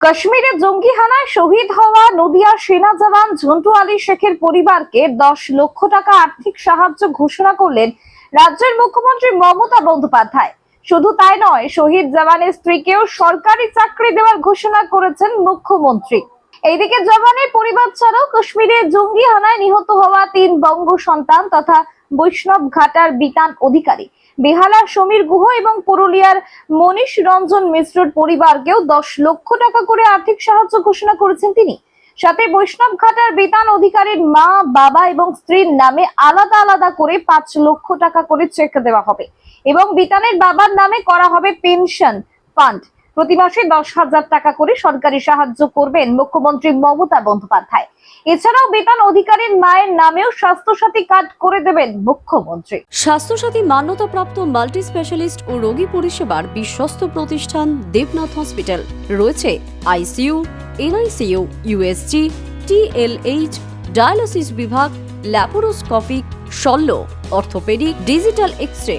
কাশ্মীরে জঙ্গি হানায় শহীদ হওয়া নদিয়ার সেনা জওয়ান ঝন্টু আলী শেখের পরিবারকে দশ লক্ষ টাকা আর্থিক সাহায্য ঘোষণা করলেন রাজ্যের মুখ্যমন্ত্রী মমতা বন্দ্যোপাধ্যায়। শুধু তাই নয়, শহীদ জওয়ানের স্ত্রীকেও সরকারি চাকরি দেওয়ার ঘোষণা করেছেন মুখ্যমন্ত্রী। এইদিকে জবানের পরিবার ছাড়াও কাশ্মীরে জঙ্গি হানায় নিহত হওয়া তিন বঙ্গ সন্তান তথা বৈষ্ণব ঘাটার বিতান অধিকারী। বেহালার সমীর গুহ এবং পুরুলিয়ার মনীষ রঞ্জন মিশ্রর পরিবারকেও দশ লক্ষ টাকা করে আর্থিক সাহায্য ঘোষণা করেছেন তিনি। সাথে বৈষ্ণব ঘাটার বেতন অধিকারীর মা, বাবা এবং স্ত্রীর নামে আলাদা আলাদা করে পাঁচ লক্ষ টাকা করে চেক দেওয়া হবে এবং বিতানের বাবার নামে করা হবে পেনশন ফান্ড। প্রতি মাসে দশ হাজার টাকা করে সরকারি সাহায্য করবেন মুখ্যমন্ত্রী মমতা বন্দ্যোপাধ্যায়। এছাড়াও বেতন অধিকারীর মায়ের নামেও স্বাস্থ্যসাথী কার্ড করে দেবেন মুখ্যমন্ত্রী। স্বাস্থ্যসাথী মান্যতাপ্রাপ্ত মাল্টি স্পেশালিস্ট ও রোগী পরিষেবার বিশ্বস্ত প্রতিষ্ঠান দেবনাথ হসপিটাল। রয়েছে ICU, NICU, USG, TLH, dialysis বিভাগ, ল্যাপারোস্কোপিক, শল্য, অর্থোপেডিক, ডিজিটাল এক্স রে